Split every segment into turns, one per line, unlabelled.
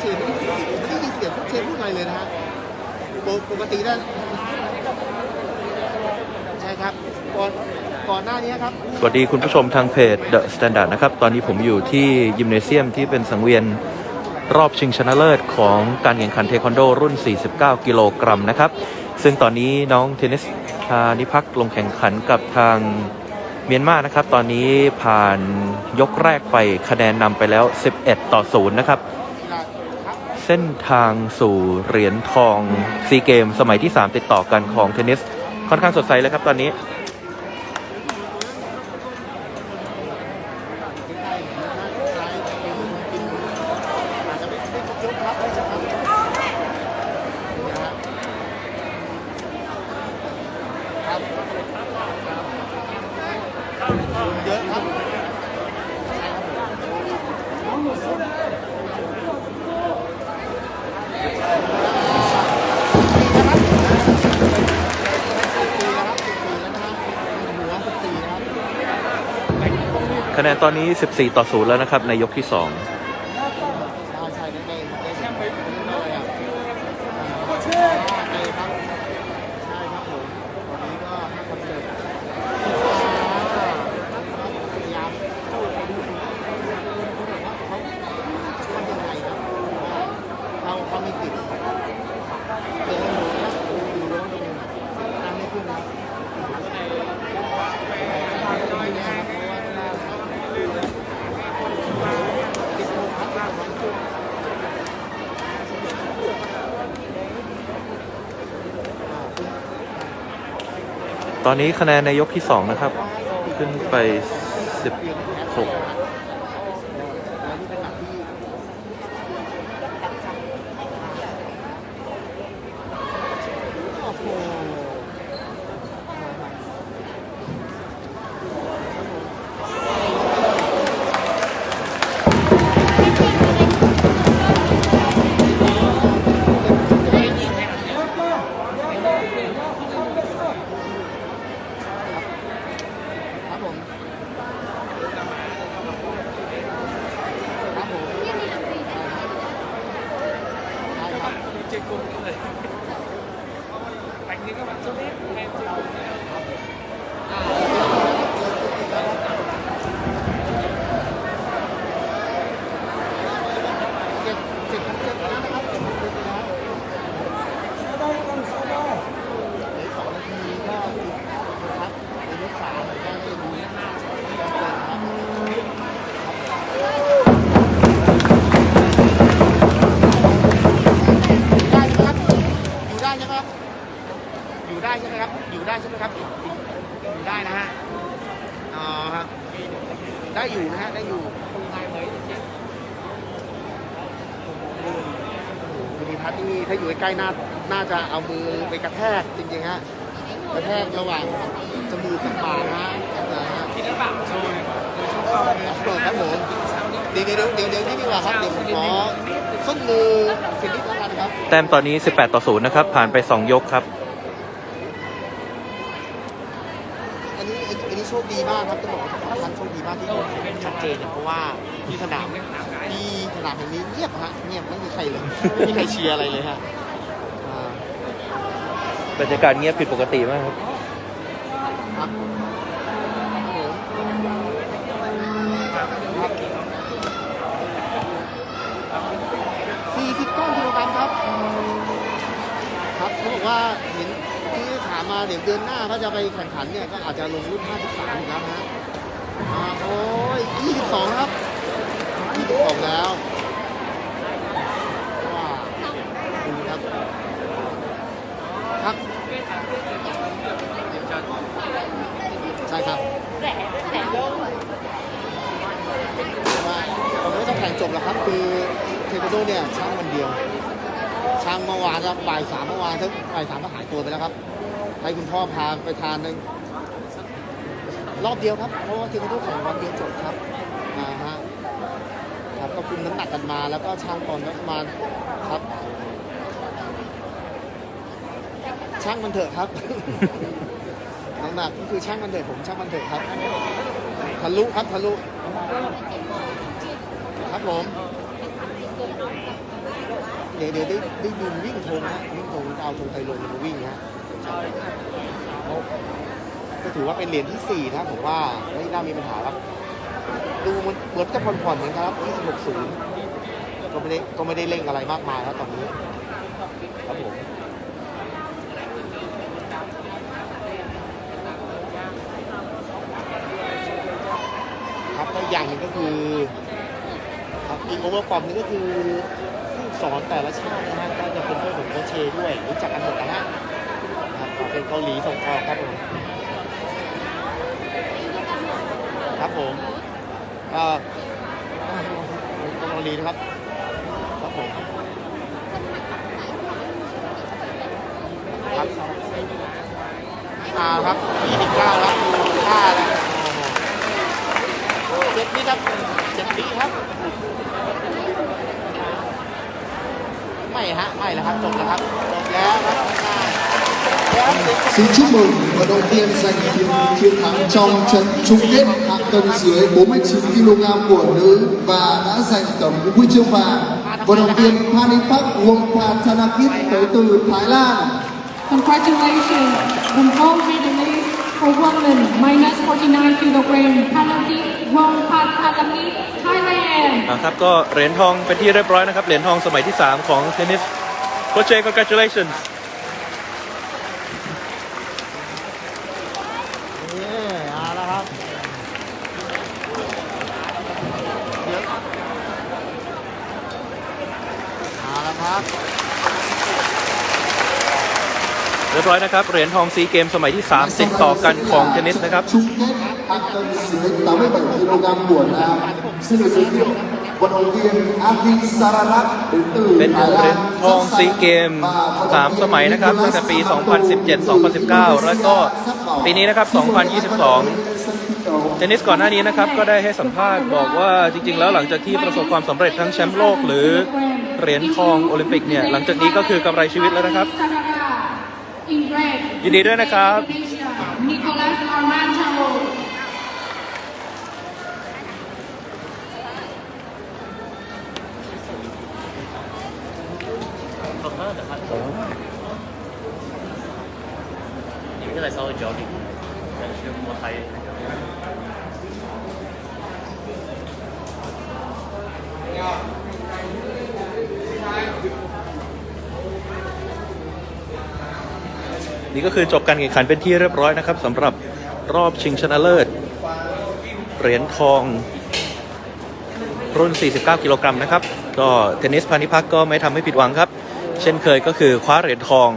เชนไม่ได้ยินไม่ได้ยินเสียงโค้ชเชนพูดอะไรเลยนะฮะปกตินั่นใช่ครับก่อนก่อนหน้านี้ครับ
สวัสดีคุณผู้ชมทางเพจ The Standard นะครับ ตอนนี้ผมอยู่ที่ยิมเนเซียมที่เป็นสังเวียนรอบชิงชนะเลิศของการแข่งขันเทควันโดรุ่น 49 กิโลกรัมนะครับ ซึ่งตอนนี้น้องเทนนิสพานิพักลงแข่งขันกับทางเมียนมานะครับ ตอนนี้ผ่านยกแรกไปคะแนนนำไปแล้ว 11 ต่อ 0 นะครับ เส้นทางสู่เหรียญทองซีเกม สมัยที่ 3 ติดต่อกันของเทนนิส ค่อนข้างสดใสแล้วครับตอนนี้
อาจจะไม่ไม่ครบยกครับไม่ใช่ครับนี่ฮะครับเยอะครับสี่แล้วครับสิบสี่แล้วนะครับหัวสิบสี่นะครับ
คะแนนตอนนี้ 14 ต่อ 0 แล้วนะครับ ในยกที่ 2
ใช่ใช่ได้ได้ได้แชมป์ไปเลยอะใช่ครับใช่ครับผมวันนี้ก็ให้คอนเสิร์ตพยายามสู้ไปดูสิว่าเขาช่วยยังไงครับเขาเขาไม่ติดเดินอยู่นะอยู่โน้นตรงนี้ตามไม่ขึ้นนะติดโมพัดครับ
ตอนนี้คะแนนในยกที่ 2 นะครับ ขึ้นไป 16
ครับผมครับผมใช่ครับเจ็ดเจ็ดเจ็ดแล้วนะครับเจ็ดเจ็ดแล้วเหลืออกสองนาทีก็ครับในยกสามก็ได้ดูครับ ได้ใช่ไหมครับ อยู่ได้ใช่ไหมครับ อยู่ได้ใช่ไหมครับ อยู่ได้ใช่ไหมครับ อยู่ได้นะฮะ อ๋อครับ ได้อยู่นะฮะ ได้อยู่คุณมีพัฒน์นี่ถ้าอยู่ใกล้ๆน่าน่าจะเอามือไปกระแทกจริงๆฮะ กระแทกระหว่างจมูกกับปากนะฮะนฮะคิดว่าปากโชว์เปิดครับผมเดี๋ยวเดี๋ยวเดี๋ยวเดี๋ยวนี่ดีกว่าครับเดี๋ยวผมขอส้นมือฟินิชแล้วกันครับ
แต้มตอนนี้ 18 ต่อ 0 นะครับ ผ่านไป 2 ยกครับ
อันนี้อันอันนี้โชคดีมากครับต้องบอกว่าท่านโชคดีมากที่ชัดเจนเนี่ยเพราะว่าที่สนามที่สนามแห่งนี้เงียบฮะเงียบไม่มีใครเลยไม่มีใครเชียร์อะไรเลยฮะอ่า
บรรยากาศเงียบผิดปกติมากครับ
ครับสี่สิบก้อนกิโลกรัมครับ ครับเขาบอกว่าเห็นที่ถามมา เดี๋ยวเดือนหน้าก็จะไปแข่งขันเนี่ยก็อาจจะลงรุ่น 53อีกแล้วนะฮะอ่าโอ้ย22 ครับ22แล้วว้าวดูครับครับใช่ครับว่าเราไม่ต้องแข่งจบหรอกครับ คือเทควันโดเนี่ยช่างวันเดียวช่างเมื่อวานครับบ่ายสามเมื่อวานทั้งบ่ายสามก็หายตัวไปแล้วครับ ให้คุณพ่อพาไปทานหนึ่งรอบเดียวครับ เพราะว่าเทควันโดแข่งวันเดียวจบครับอ่าฮะครับก็คุมน้ำหนักกันมาแล้วก็ช่างตอนประมาณครับ ช่างมันเถอะครับ น้ำหนักก็คือช่างมันเถอะผมช่างมันเถอะครับทะลุครับทะลุครับผมเดี๋ยวเดี๋ยวได้ได้ดูวิ่งธงนะวิ่งธงเอาธงไทยลงมาวิ่งนะ ก็ถือว่าเป็นเหรียญที่สี่นะผมว่าไม่น่ามีปัญหาครับ ดูมันเหมือนจะผ่อนๆเหมือนกันครับ26ศูนย์ก็ไม่ได้ก็ไม่ได้เร่งอะไรมากมายแล้วตอนนี้ครับผมครับก็อย่างหนึ่งก็คือครับอีกองค์ประกอบหนึงก็คือผู้สอนแต่ละชาตินะฮะก็จะเป็นเพื่อนของโคชเชด้วยรู้จักกันหมดนะฮะ เป็นเกาหลีส่งออกครับผมครับผมก็เกาหลีนะครับครับผมครับอ่าครับ29ครับดูค่าแล้วโอ้โห เจ็ดนี้ครับเจ็ดปีครับ ไม่ฮะ ไม่แล้วครับ จบแล้วครับ จบแล้วครับง่ายๆแล้วเด็ก
Xin chúc mừng vận động viên giành chiến, chiến thắng trong trận chung kết hạng cân dưới 49 kg của nữ và đã giành tổng huy chương vàng. Vận động viên Panipak Wongpathanakit tới từ Thái Lan.
Congratulations, the gold medalist for women minus 49 kilogram, Palaki Wongpathalaki, Thailand.
อ่าครับก็เหรียญทองเป็นที่เรียบร้อยนะครับเหรียญทองสมัยที่ 3 ของเทนนิสโคชเช congratulations
นี่เอาละครับเดี๋ยว เอาละครับ
เรียบร้อยนะครับ เหรียญทองซีเกมสมัยที่ 3 ติดต่อกันของเทนนิสนะครับ
Chung kết hạng cân dưới 87 kg của nam. Xin được giới thiệu vận động viên Athi Sararat đến từ
เป็น
Thái
เหรียญ
Lan.
ทองซีเกม 3 สมัยนะครับตั้งแต่ปี 2017 2019 แล้วก็ปีนี้นะครับ 2022 เทนนิสก่อนหน้านี้นะครับ ก็ได้ให้สัมภาษณ์บอกว่าจริง ๆ แล้วหลังจากที่ประสบความสำเร็จทั้งแชมป์โลกหรือเหรียญทองโอลิมปิกเนี่ย หลังจากนี้ก็คือกำไรชีวิตแล้วนะครับ
In red,
ยินดีด้วยนะครับ
Indonesia, Nicholas Armantaro.
你们现在稍微焦虑，但是我还
นี่ก็คือจบการแข่งขันเป็นที่เรียบร้อยนะครับสำหรับรอบชิงชนะเลิศเหรียญทอง รุ่น 49 กิโลกรัมนะครับ ก็เทนนิสพานิพักก็ไม่ทำให้ผิดหวังครับ เช่นเคยก็คือคว้าเหรียญทอง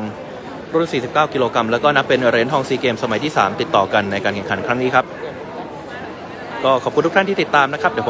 รุ่น 49 กิโลกรัมแล้วก็นับเป็นเหรียญทองซีเกมสมัยที่ 3 ติดต่อกันในการแข่งขันครั้งนี้ครับ ก็ขอบคุณทุกท่านที่ติดตามนะครับเดี๋ยวผม